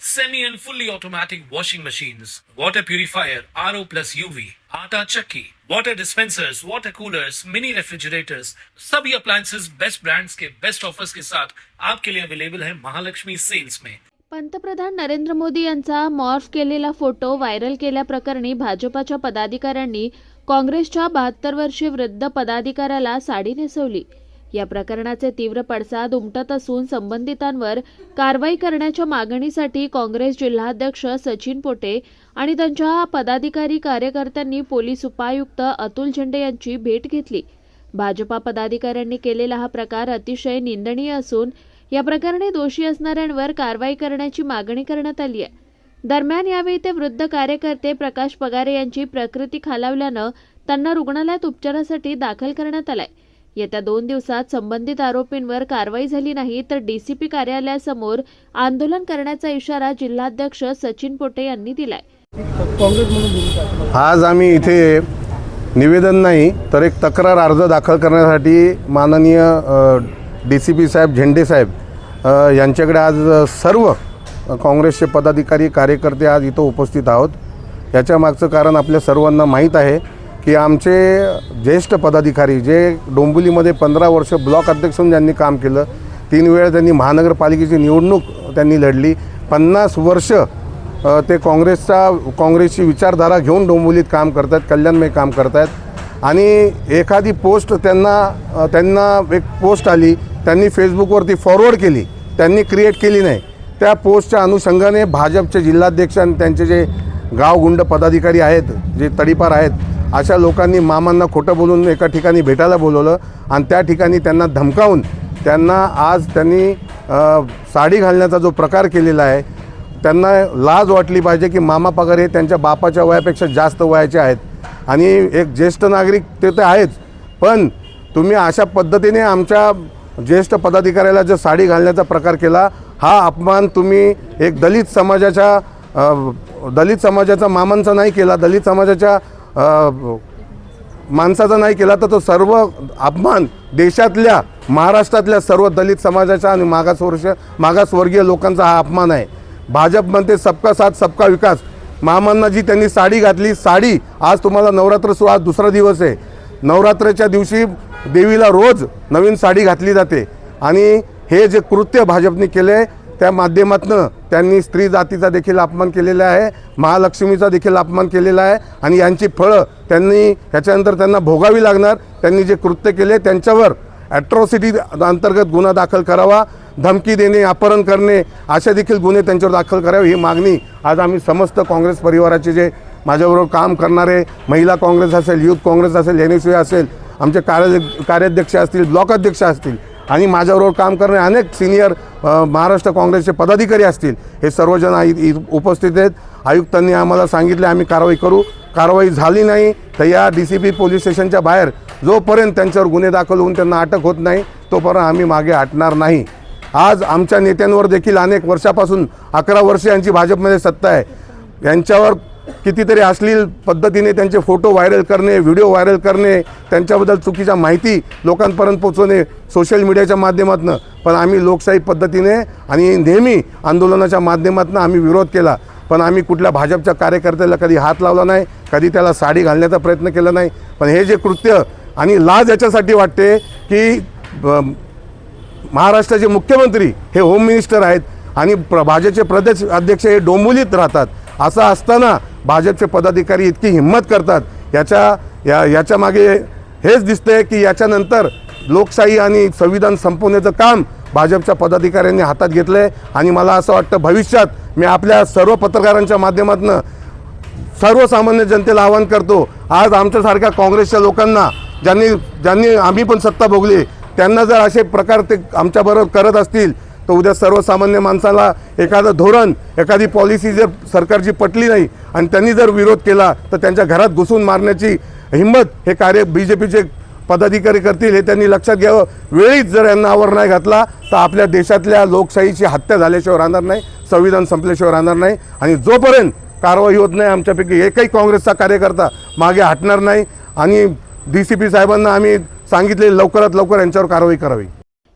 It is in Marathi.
semi and fully automatic washing machines, water purifier, RO plus UV, आटा चक्की, water dispensers, water coolers, mini refrigerators, सभी appliances बेस्ट brands के बेस्ट ऑफर्स के साथ आपके लिए अवेलेबल है महालक्ष्मी सेल्स में पंतप्रधान नरेंद्र मोदी यांचा मॉर्फ केलेला फोटो व्हायरल केल्याप्रकरणी भाजपाच्या पदाधिकाऱ्यांनी काँग्रेसच्या बहात्तर वर्षीय वृद्ध पदाधिकाऱ्याला साडी नेसवली. या प्रकरणाचे तीव्र पडसाद उमटत असून संबंधितांवर कारवाई करण्याच्या मागणीसाठी काँग्रेस जिल्हाध्यक्ष सचिन पोटे आणि त्यांच्या पदाधिकारी कार्यकर्त्यांनी पोलीस उपायुक्त अतुल झेंडे यांची भेट घेतली. भाजपा पदाधिकाऱ्यांनी केलेला हा प्रकार अतिशय निंदनीय असून या प्रकरणी दोषी असणाऱ्यांवर कारवाई करण्याची मागणी करण्यात आली आहे. दरम्यान यावेळी ते वृद्ध कार्यकर्ते प्रकाश पगारे यांची प्रकृती खालावल्यानं त्यांना रुग्णालयात उपचारासाठी दाखल करण्यात आलाय. येत्या दोन दिवसात संबंधित आरोपींवर कारवाई झाली नाही तर डीसीपी कार्यालयासमोर आंदोलन करण्याचा इशारा जिल्हाध्यक्ष सचिन पोटे यांनी दिलाय. आज आम्ही इथे निवेदन नाही तर एक तक्रार अर्ज दाखल करण्यासाठी माननीय डी सी पी साहेब झेंडे साहेब यांच्याकडे आज सर्व काँग्रेसचे पदाधिकारी कार्यकर्ते आज इथं उपस्थित आहोत. याच्या मागचं कारण आपल्या सर्वांना माहीत आहे. की आमचे ज्येष्ठ पदाधिकारी जे डोंबिवलीमध्ये पंधरा वर्ष ब्लॉक अध्यक्ष म्हणून ज्यांनी काम केलं तीन वेळा त्यांनी महानगरपालिकेची निवडणूक त्यांनी लढली. पन्नास वर्ष ते काँग्रेसचा काँग्रेसची विचारधारा घेऊन डोंबिवलीत काम करत आहेत कल्याणमय काम करत आहेत आणि एखादी पोस्ट त्यांना त्यांना एक पोस्ट आली त्यांनी फेसबुकवरती फॉरवर्ड केली त्यांनी क्रिएट केली नाही. त्या पोस्टच्या अनुषंगाने भाजपचे जिल्हाध्यक्ष आणि त्यांचे जे गावगुंड पदाधिकारी आहेत जे तडीपार आहेत अशा लोकांनी मामांना खोटं बोलून एका ठिकाणी भेटायला बोलवलं आणि त्या ठिकाणी त्यांना धमकावून त्यांना आज त्यांनी साडी घालण्याचा जो प्रकार केलेला आहे त्यांना लाज वाटली पाहिजे की मामा पगार हे त्यांच्या बापाच्या वयापेक्षा जास्त वयाचे आहेत. आणि एक ज्येष्ठ नागरिक ते तर आहेच पण तुम्ही अशा पद्धतीने आमच्या ज्येष्ठ पदाधिकाऱ्याला जर साडी घालण्याचा प्रकार केला हा अपमान तुम्ही एक दलित समाजाच्या दलित समाजाचा मामांचा नाही केला दलित समाजाच्या माणसाचा नाही केला तर तो सर्व अपमान देशातल्या महाराष्ट्रातल्या सर्व दलित समाजाच्या आणि मागासवर्ष मागासवर्गीय लोकांचा हा अपमान आहे. भाजप म्हणते सबका साथ सबका विकास. मामांना जी त्यांनी साडी घातली. साडी आज तुम्हाला नवरात्र सुरू आज दुसरा दिवस आहे. नवरात्राच्या दिवशी देवीला रोज नवीन साडी घातली जाते. आणि हे जे कृत्य भाजपने केले त्या माध्यमातनं त्यांनी स्त्री जातीचा देखील अपमान केलेला आहे महालक्ष्मीचा देखील अपमान केलेला आहे आणि यांची फळं त्यांनी ह्याच्यानंतर त्यांना भोगावी लागणार त्यांनी जे कृत्य केले त्यांच्यावर ॲट्रॉसिटी अंतर्गत गुन्हा दाखल करावा धमकी देणे अपहरण करणे अशा देखील गुन्हे त्यांच्यावर दाखल करावे ही मागणी आज आम्ही समस्त काँग्रेस परिवाराचे जे माझ्याबरोबर काम करणारे महिला काँग्रेस असेल युथ काँग्रेस असेल एन एस यू असेल आमचे कार्य कार्याध्यक्ष असतील ब्लॉक अध्यक्ष असतील आणि माझ्याबरोबर काम करणारे अनेक सिनियर महाराष्ट्र काँग्रेसचे पदाधिकारी असतील हे सर्वजण आई इ- उपस्थित आहेत. आयुक्तांनी आम्हाला सांगितले आम्ही कारवाई करू. कारवाई झाली नाही तर या डी सी पी पोलीस स्टेशनच्या बाहेर जोपर्यंत त्यांच्यावर गुन्हे दाखल होऊन त्यांना अटक होत नाही तोपर्यंत आम्ही मागे हटणार नाही. आज आमच्या नेत्यांवर देखील अनेक वर्षापासून अकरा वर्षे यांची भाजपमध्ये सत्ता आहे. यांच्यावर कितीतरी अश्लील पद्धतीने त्यांचे फोटो व्हायरल करणे व्हिडिओ व्हायरल करणे त्यांच्याबद्दल चुकीच्या माहिती लोकांपर्यंत पोचवणे सोशल मीडियाच्या माध्यमातून. पण आम्ही लोकशाही पद्धतीने आणि नेहमी आंदोलनाच्या माध्यमातून आम्ही विरोध केला. पण आम्ही कुठल्या भाजपच्या कार्यकर्त्याला कधी हात लावला नाही कधी त्याला साडी घालण्याचा प्रयत्न केला नाही. पण हे जे कृत्य आणि लाज याच्यासाठी वाटते की महाराष्ट्राचे मुख्यमंत्री हे होम मिनिस्टर आहेत आणि प्र भाजपचे प्रदेश अध्यक्ष हे डोंबिवलीत राहतात. असं असताना भाजपचे पदाधिकारी इतकी हिंमत करतात. याच्या या याच्या मागे हेच दिसतंय की याच्यानंतर लोकशाही आणि संविधान संपवण्याचं काम भाजपच्या पदाधिकाऱ्यांनी हातात घेतलं आहे आणि मला असं वाटतं भविष्यात मी आपल्या सर्व पत्रकारांच्या माध्यमातून सर्वसामान्य जनतेला आवाहन करतो आज आमच्यासारख्या काँग्रेसच्या लोकांना ज्यांनी ज्यांनी आम्ही पण सत्ता भोगली त्यांना जर असे प्रकार ते आमच्याबरोबर करत असतील तर उद्या सर्वसामान्य माणसाला एखादं धोरण एखादी पॉलिसी जर सरकारची पटली नाही आणि त्यांनी जर विरोध केला तर त्यांच्या घरात घुसून मारण्याची हिंमत हे कार्य बी जे पीचे पदाधिकारी करतील हे त्यांनी लक्षात घ्यावं. वेळीच जर यांना आवर नाही घातला तर आपल्या देशातल्या लोकशाहीची हत्या झाल्याशिवाय राहणार नाही संविधान संपल्याशिवाय राहणार नाही आणि जोपर्यंत कारवाई होत नाही आमच्यापैकी एकही काँग्रेसचा कार्यकर्ता मागे हटणार नाही. आणि डी सी पी साहेबांना आम्ही सांगितले लवकरात लवकर यांच्यावर कारवाई करावी.